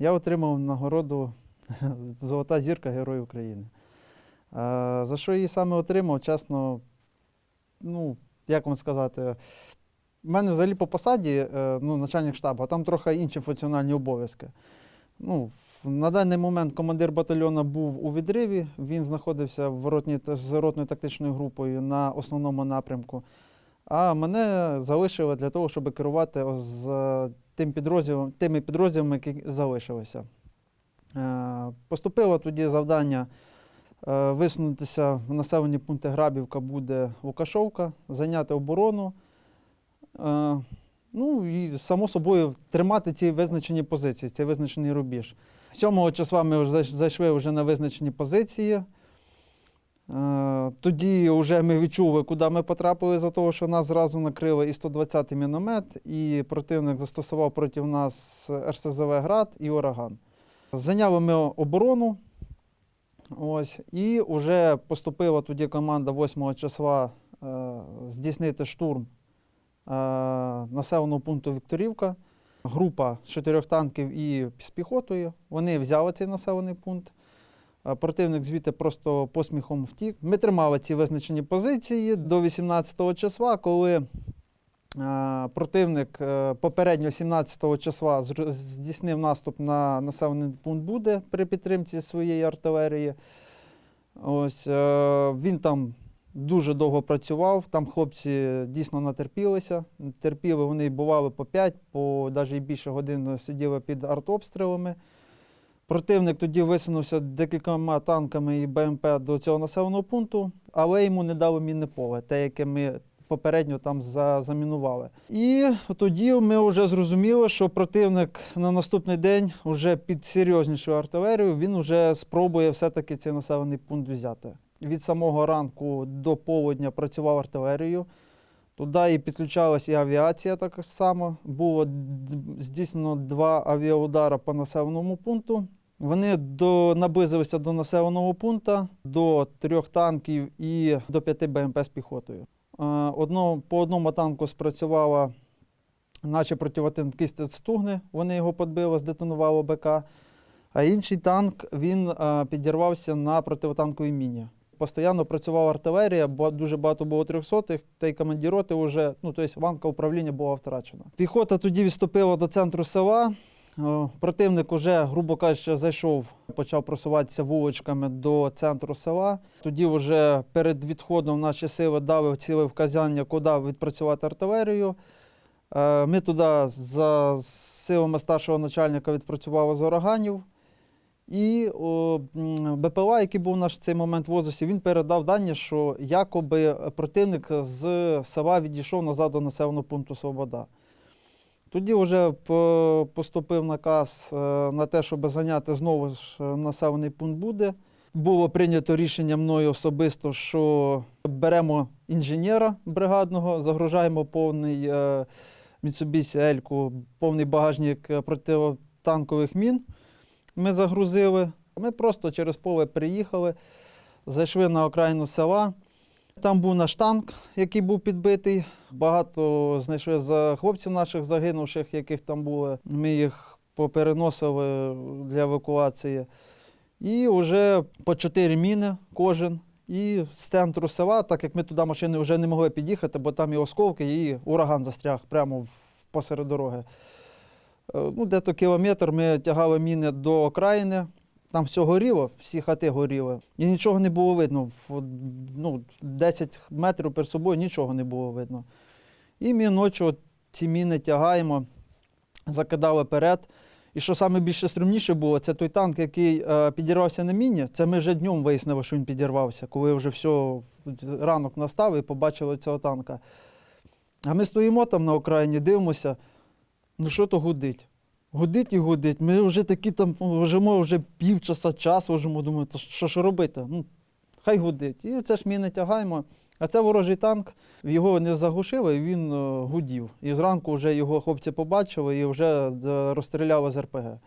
я отримав нагороду Золота зірка Герой України. За що її саме отримав, чесно, ну, як вам сказати, в мене взагалі по посаді е, ну, начальник штабу, а там трохи інші функціональні обов'язки. Ну, на даний момент командир батальйону був у відриві, він знаходився в ротній, та- з ротною тактичною групою на основному напрямку. А мене залишили для того, щоб керувати з тим підрозділом, тими підрозділами, які залишилися. Е, Поступило тоді завдання е, висунутися в населені пункти Грабівка буде Лукашовка, зайняти оборону. Е, Ну і само собою тримати ці визначені позиції, цей визначений рубіж. 7 числа ми вже зайшли вже на визначені позиції. Е, Тоді вже ми відчули, куди ми потрапили, за того, що нас зразу накрили і 120-й міномет, і противник застосував проти нас РСЗВ Град і Ураган. Зайняли ми оборону. Ось, і вже поступила тоді команда 8 числа е, здійснити штурм е, населеного пункту Вікторівка. Група з чотирьох танків і з піхотою. Вони взяли цей населений пункт. Противник звідти просто посміхом втік. Ми тримали ці визначені позиції до 18 числа, коли е, противник е, попередньо 17 числа здійснив наступ на населений пункт Буде при підтримці своєї артилерії. Ось е, він там дуже довго працював. Там хлопці дійсно натерпілися. Терпіли, вони бували по 5, по навіть більше годин сиділи під артобстрілами. Противник тоді висунувся декількома танками і БМП до цього населеного пункту, але йому не дали мінне поле, те, яке ми попередньо там за- замінували. І тоді ми вже зрозуміли, що противник на наступний день вже під серйознішою артилерією він вже спробує все-таки цей населений пункт взяти. Від самого ранку до полудня працював артилерією. Туди і підключалась і авіація так само. Було здійснено два авіаудара по населеному пункту. Вони до, наблизилися до населеного пункту, до трьох танків і до п'яти БМП з піхотою. Е, Одно, по одному танку спрацювала наші противотанкісти Стугни, вони його підбили, здетонувало БК. А інший танк він е, підірвався на противотанковій міні. Постійно працювала артилерія, бо дуже багато було трьохсотих, та й командир роти вже, ну тобто ванка управління була втрачена. Піхота тоді відступила до центру села. Е, Противник уже, грубо кажучи, зайшов, почав просуватися вуличками до центру села. Тоді вже перед відходом наші сили дали ціле вказання, куди відпрацювати артилерію. Е, Ми туди за силами старшого начальника відпрацювали з ураганів. І БПЛА, який був наш в цей момент в Озусі, він передав дані, що якоби противник з села відійшов назад до населеного пункту Свобода. Тоді вже поступив наказ е, на те, щоб зайняти знову ж е, населений пункт буде. Було прийнято рішення мною особисто, що беремо інженера бригадного, загружаємо повний е, Mitsubishi Ельку, повний багажник е, протитанкових мін. Ми загрузили. Ми просто через поле приїхали, зайшли на окраїну села. Там був наш танк, який був підбитий. Багато знайшли за хлопців наших загинувших, яких там були. Ми їх попереносили для евакуації. І вже по чотири міни кожен. І з центру села, так як ми туди машини вже не могли під'їхати, бо там і осколки, і ураган застряг прямо посеред дороги. Е, Ну, дето кілометр ми тягали міни до окраїни. Там все горіло, всі хати горіли. І нічого не було видно. Ну, 10 метрів перед собою нічого не було видно. І ми ночі ці міни тягаємо, закидали перед. І що саме більше стрімніше було, це той танк, який е, підірвався на міні. Це ми вже днем вияснили, що він підірвався, коли вже все, ранок настав і побачили цього танка. А ми стоїмо там на окраїні, дивимося, ну що то гудить? Гудить і гудить. Ми вже такі там лежимо вже півчаса часу, лежимо, думаю, то що ж робити? Ну, хай гудить. І це ж ми не тягаємо. А це ворожий танк, його не заглушили, і він е, гудів. І зранку вже його хлопці побачили і вже е, розстріляли з РПГ.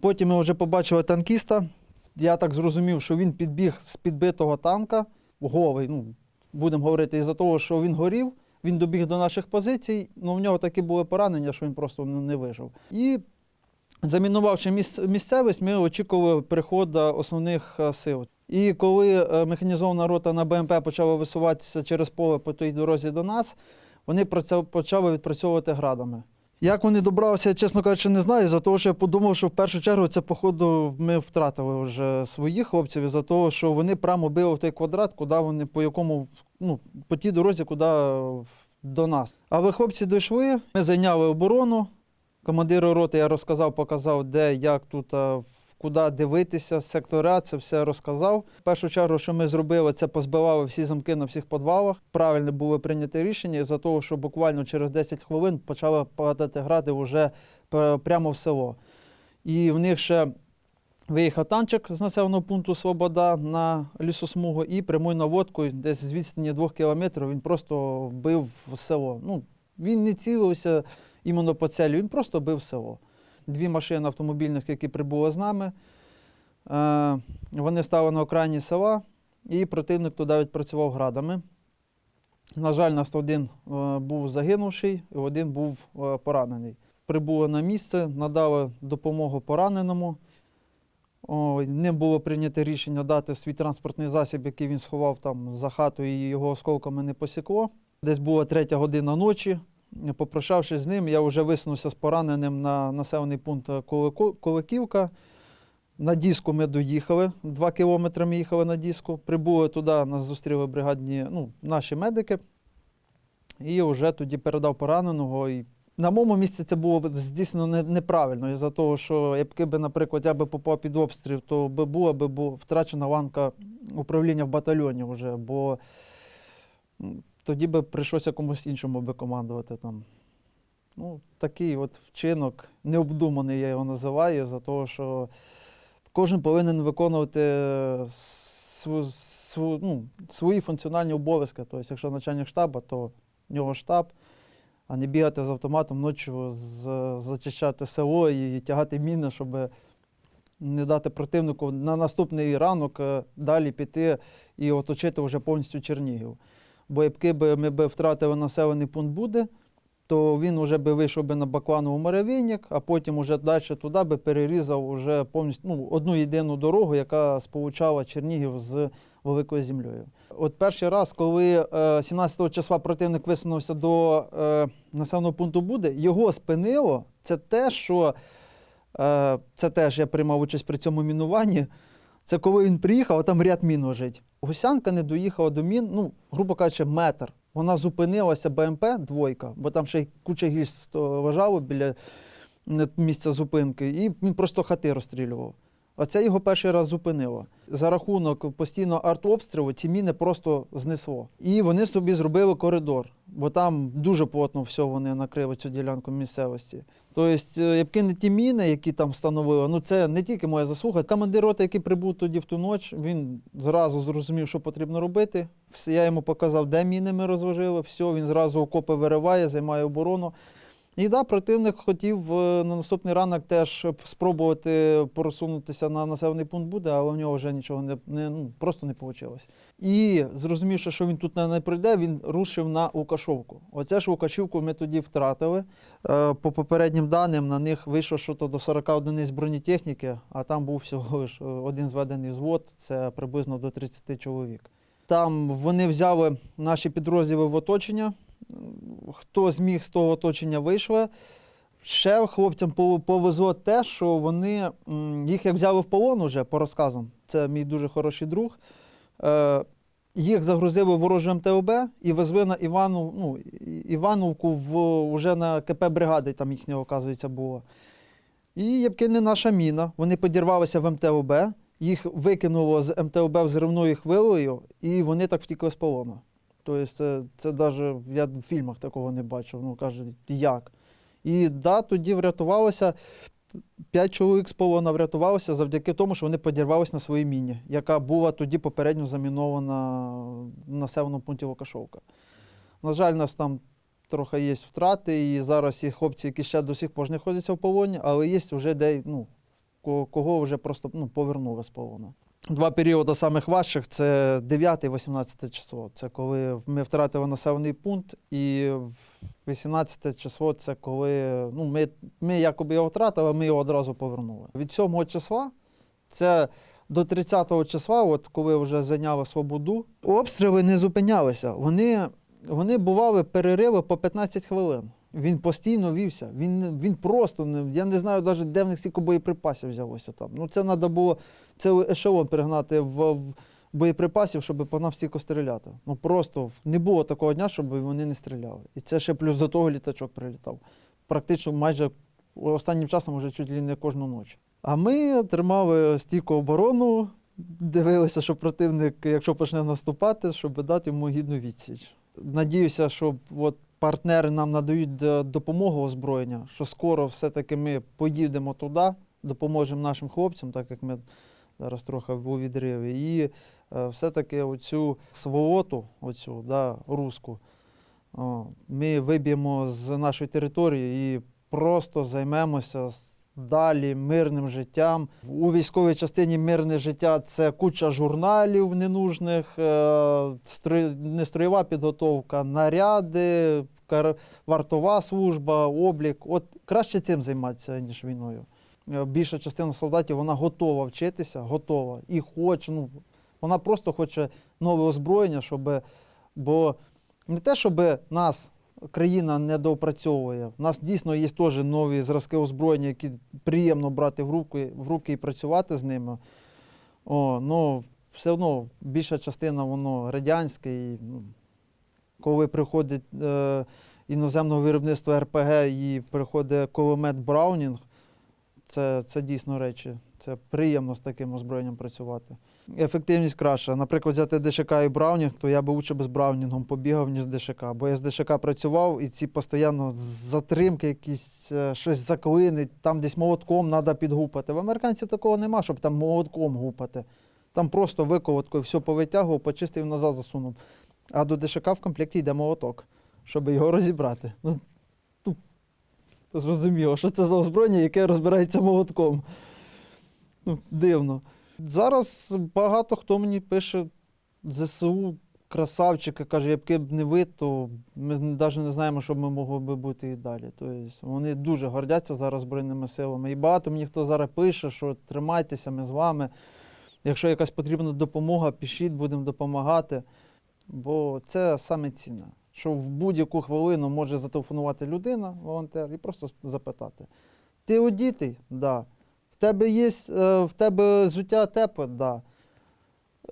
Потім ми вже побачили танкіста. Я так зрозумів, що він підбіг з підбитого танка, голий, ну, будемо говорити, із-за того, що він горів, він добіг до наших позицій, але в нього такі були поранення, що він просто не не вижив. І Замінувавши місцевість, ми очікували приходу основних е, сил. І коли е, механізована рота на БМП почала висуватися через поле по тій дорозі до нас, вони почали відпрацьовувати градами. Як вони добралися, я, чесно кажучи, не знаю, за того, що я подумав, що в першу чергу це, походу, ми втратили вже своїх хлопців, за того, що вони прямо били в той квадрат, куди вони, по якому, ну, по тій дорозі, куди до нас. Але хлопці дійшли, ми зайняли оборону. Командиру роти я розказав, показав, де, як тут, куди дивитися, сектора, це все розказав. В першу чергу, що ми зробили, це позбивали всі замки на всіх підвалах. Правильно було прийнято рішення за того, що буквально через 10 хвилин почали падати гради вже прямо в село. І в них ще виїхав танчик з населеного пункту Свобода на лісосмугу і прямою наводкою, десь з відстані двох кілометрів, він просто бив в село. Ну, він не цілився іменно по целі, він просто бив село. Дві машини автомобільних, які прибули з нами, е, вони стали на окраїні села, і противник туди відпрацював градами. На жаль, нас один е, був загинувший, і один був е, поранений. Прибули на місце, надали допомогу пораненому. Ним було прийнято рішення дати свій транспортний засіб, який він сховав там за хатою, і його осколками не посікло. Десь була третя година ночі. Попрощавшись з ним, я вже висунувся з пораненим на населений пункт Куликівка. На диску ми доїхали. Два кілометри ми їхали на диску. Прибули туди, нас зустріли бригадні, ну, наші медики. І вже тоді передав пораненого. І на моєму місці це було здійснено не- неправильно. Із-за того, що якби, наприклад, я би попав під обстріл, то би була би втрачена ланка управління в батальйоні вже, бо тоді би прийшлося комусь іншому би командувати там. Ну, такий от вчинок, необдуманий я його називаю, за того, що кожен повинен виконувати сву, сву, ну, свої функціональні обов'язки. Тобто, якщо начальник штабу, то в нього штаб, а не бігати з автоматом ночі, зачищати село і тягати міни, щоб не дати противнику на наступний ранок е, далі піти і оточити вже повністю Чернігів. Бо якби би ми би втратили населений пункт буде, то він вже би вийшов би на Бакланову Моровійник, а потім уже далі туди би перерізав уже повністю ну, одну єдину дорогу, яка сполучала Чернігів з Великою землею. От перший раз, коли е, 17 числа противник висунувся до е, населеного пункту Буде, його спинило це те, що е, це теж я приймав участь при цьому мінуванні. Це коли він приїхав, а там ряд мін лежить. Гусянка не доїхала до мін, ну, грубо кажучи, метр. Вона зупинилася БМП двойка, бо там ще й куча гільз лежало біля місця зупинки, і він просто хати розстрілював. Оце його перший раз зупинило. За рахунок постійного артобстрілу ці міни просто знесло. І вони собі зробили коридор, бо там дуже плотно все вони накрили цю ділянку місцевості. Тобто, е, якби не ті міни, які там встановили, ну це не тільки моя заслуга. Командир роти, який прибув тоді в ту ніч, він зразу зрозумів, що потрібно робити. Я йому показав, де міни ми розложили, все, він зразу окопи вириває, займає оборону. І да, противник хотів е, на наступний ранок теж спробувати просунутися на населений пункт буде, але в нього вже нічого не, не ну, просто не вийшло. І зрозумівши, що він тут не, прийде, він рушив на Лукашовку. Оце ж Лукашівку ми тоді втратили. Е, По попереднім даним на них вийшло що то до 40 одиниць бронетехніки, а там був всього лиш е, один зведений звод, це приблизно до 30 чоловік. Там вони взяли наші підрозділи в оточення. Хто зміг з того оточення вийшли. Ще хлопцям повезло те, що вони їх як взяли в полон уже по розказам. Це мій дуже хороший друг. Е, їх загрузили ворожу МТОБ і везли на Івану, ну, Івановку в, уже на КП бригади, там їхня, оказується, було. І не наша міна, вони підірвалися в МТОБ, їх викинуло з МТОБ взривною хвилею, і вони так втікли з полону. Тобто це, це навіть я в фільмах такого не бачив. Ну, кажуть, як? І да, тоді врятувалося. П'ять чоловік з полона врятувалося завдяки тому, що вони підірвалися на своїй міні, яка була тоді попередньо замінована в населеному пункті Лукашовка. На жаль, у нас там трохи є втрати, і зараз є хлопці, які ще до сих пор знаходяться в полоні, але є вже де, ну, кого вже просто ну, повернули з полону. Два періоди самих важчих це 9 і 18 число. Це коли ми втратили населений пункт, і в- 18 число це коли ну, ми, ми якоби його втратили, ми його одразу повернули. Від 7 числа це до 30 числа, от коли вже зайняли свободу, обстріли не зупинялися. Вони, вони бували перериви по 15 хвилин. Він постійно вівся. Він, він просто не. Я не знаю навіть, де в них стільки боєприпасів взялося там. Ну, це треба було цілий ешелон перегнати в, в боєприпасів, щоб по нам стільки стріляти. Ну просто не було такого дня, щоб вони не стріляли. І це ще плюс до того літачок прилітав. Практично майже останнім часом вже чуть ли не кожну ніч. А ми тримали стійку оборону, дивилися, що противник, якщо почне наступати, щоб дати йому гідну відсіч. Надіюся, що от партнери нам надають е, допомогу озброєння, що скоро все-таки ми поїдемо туди, допоможемо нашим хлопцям, так як ми зараз трохи у відриві. І е, все-таки оцю сволоту, оцю, да, руську, о, ми виб'ємо з нашої території і просто займемося далі мирним життям. У військовій частині мирне життя це куча журналів ненужних, е, нестроєва підготовка, наряди, вартова служба, облік. От краще цим займатися, ніж війною. Е, Більша частина солдатів вона готова вчитися, готова і хоче. Ну, вона просто хоче нове озброєння, щоб. Бо не те, щоб нас країна не доопрацьовує. У нас дійсно є теж нові зразки озброєння, які приємно брати в руки, в руки і працювати з ними. О, ну, все одно більша частина воно радянське. І, ну, коли приходить е, іноземного виробництва РПГ і приходить кулемет Браунінг, це, це дійсно речі. Це приємно з таким озброєнням працювати. Ефективність краща. Наприклад, взяти ДШК і Браунінг, то я би лучше би з Браунінгом побігав, ніж з ДШК. Бо я з ДШК працював, і ці постійно затримки, якісь е, щось заклинить, там десь молотком треба підгупати. В американців такого нема, щоб там молотком гупати. Там просто виколоткою все повитягував, почистив назад засунув. А до ДШК в комплекті йде молоток, щоб його розібрати. Зрозуміло, що це за озброєння, яке розбирається молотком. Ну, дивно. Зараз багато хто мені пише ЗСУ, красавчики, каже, якби б не ви, то ми навіть не знаємо, що б ми могли би бути і далі. Тобто вони дуже гордяться зараз Збройними силами. І багато мені хто зараз пише, що тримайтеся, ми з вами. Якщо якась потрібна допомога, пишіть, будемо допомагати. Бо це саме цінне, що в будь-яку хвилину може зателефонувати людина, волонтер, і просто запитати: ти одітий? Да. В тебе є е, в тебе взуття тепле? Да.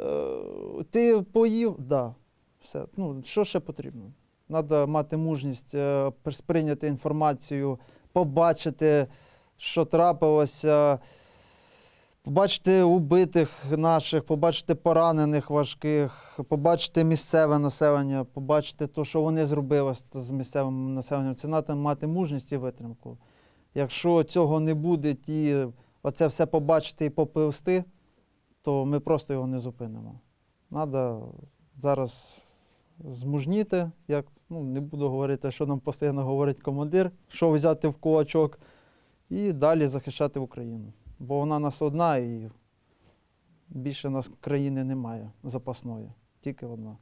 Е, Ти поїв? Да. Все. Ну, що ще потрібно? Треба мати мужність е, сприйняти інформацію, побачити, що трапилося, побачити убитих наших, побачити поранених важких, побачити місцеве населення, побачити те, що вони зробили з- місцевим населенням. Це треба мати мужність і витримку. Якщо цього не буде, ті оце все побачити і попливсти, то ми просто його не зупинимо. Треба зараз змужніти, як ну, не буду говорити, що нам постійно говорить командир, що взяти в кулачок, і далі захищати Україну. Бо вона нас одна і більше нас країни немає запасної, тільки одна.